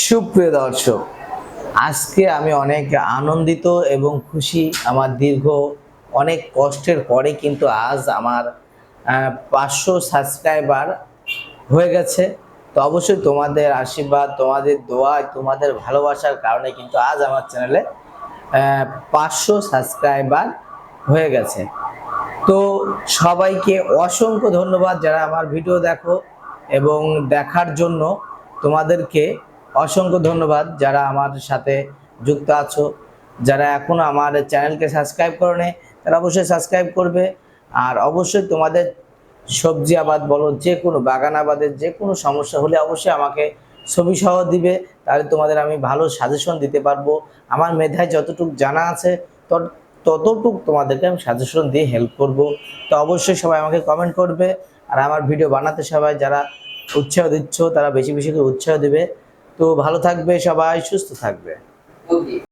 সুপ্রিয় দর্শক, আজকে আমি অনেক আনন্দিত এবং খুশি। আমার দীর্ঘ অনেক কষ্টের পরে কিন্তু আজ আমার পাঁচশো সাবস্ক্রাইবার হয়ে গেছে। তো অবশ্যই তোমাদের আশীর্বাদ, তোমাদের দোয়া, তোমাদের ভালোবাসার কারণে কিন্তু আজ আমার চ্যানেলে পাঁচশো সাবস্ক্রাইবার হয়ে গেছে। তো সবাইকে অসংখ্য ধন্যবাদ যারা আমার ভিডিও দেখো এবং দেখার জন্য তোমাদেরকে অসংখ্য ধন্যবাদ যারা আমার সাথে যুক্ত আছো। যারা এখনও আমার চ্যানেলকে সাবস্ক্রাইব করো তারা অবশ্যই সাবস্ক্রাইব করবে। আর অবশ্যই তোমাদের সবজি আবাদ বলো, যে কোনো বাগান আবাদের যে কোনো সমস্যা হলে অবশ্যই আমাকে ছবি সহ দিবে, তাহলে তোমাদের আমি ভালো সাজেশন দিতে পারব। আমার মেধায় যতটুকু জানা আছে, তত, ততটুক তোমাদেরকে আমি সাজেশন দিয়ে হেল্প করব। তো অবশ্যই সবাই আমাকে কমেন্ট করবে। আর আমার ভিডিও বানাতে সবাই যারা উৎসাহ দিচ্ছ, তারা বেশি বেশি করে উৎসাহ দেবে। তো ভালো থাকবে সবাই সুস্থ থাকবে।